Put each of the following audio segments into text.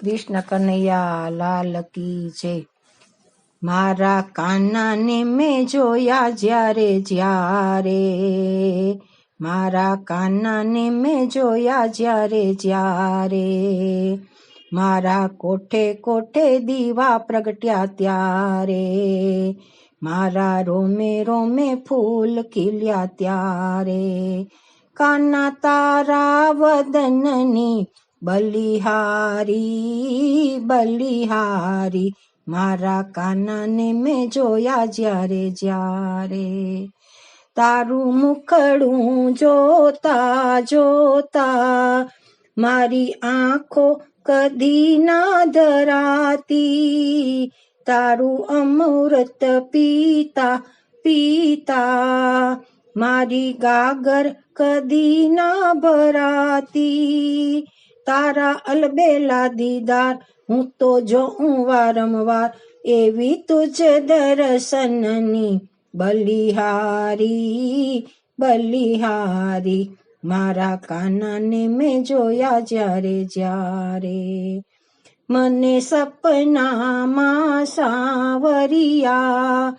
કૃષ્ણ કનૈયા, લાલ કી જય. મારા કાનાને મેં જોયા જ્યારે જ્યારે. મારા કાનાને મેં જોયા જ્યારે જ્યારે. મારા કોઠે કોઠે દીવા પ્રગટ્યા ત્યારે. મારા રોમે રોમે ફૂલ ખીલ્યા ત્યારે. કાના તારા વદનની બલિહારી બલિહારી, મારા કાનાને મેં જોયા જ્યારે જ્યારે તારું મુખડું જોતા જોતા મારી આંખો કદી ના ધરાતી. તારું અમૃત પીતા પીતા મારી ગાગર કદી ના ભરાતી. તારા અલબેલા દીદાર, હું તો જોઉં વારંવાર એવી તુજ દર્શનની બલિહારી બલિહારી. મારા કાનાને મેં જોયા જ્યારે જ્યારે મને સપનામાં સાવરિયા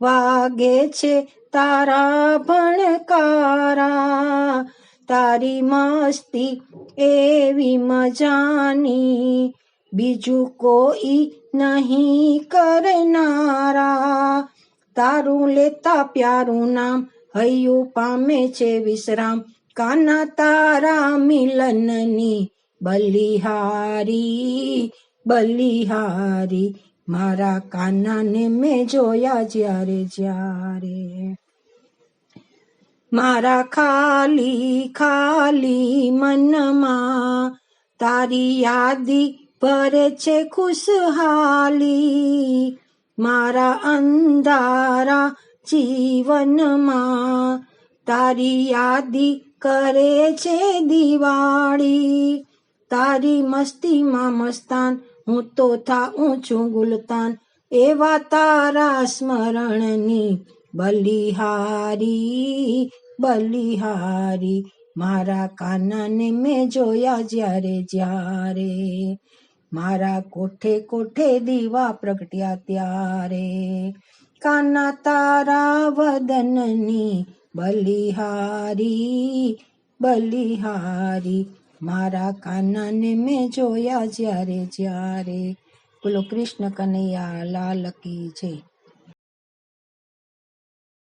વાગે છે તારા ભણકારા. તારી મસ્તી એવી મજાની બીજું કોઈ નહીં કરનારા. તારું લેતા પ્યારું નામ હૈયું પામે છે વિશ્રામ. કાના તારા મિલનની બલિહારી બલિહારી. મારા કાનાને મેં જોયા જ્યારે જ્યારે. મારા ખાલી ખાલી મનમાં તારી યાદી ભરે છે ખુશહાલી. મારા અંધારા જીવનમાં તારી યાદી કરે છે દિવાળી. તારી મસ્તીમાં મસ્તાન, હું તો થા ઊંચું ગુલતાન, એવા તારા સ્મરણની બલિહારી બલિહારી, મારા કાનાને મેં જોયા જ્યારે જ્યારે. મારા કોઠે કોઠે દીવા પ્રગટ્યા ત્યારે. કાના તારા વદનની બલિહારી બલિહારી, મારા કાનાને મેં જોયા જ્યારે જ્યારે. બોલો કૃષ્ણ કનૈયા, લાલ કી છે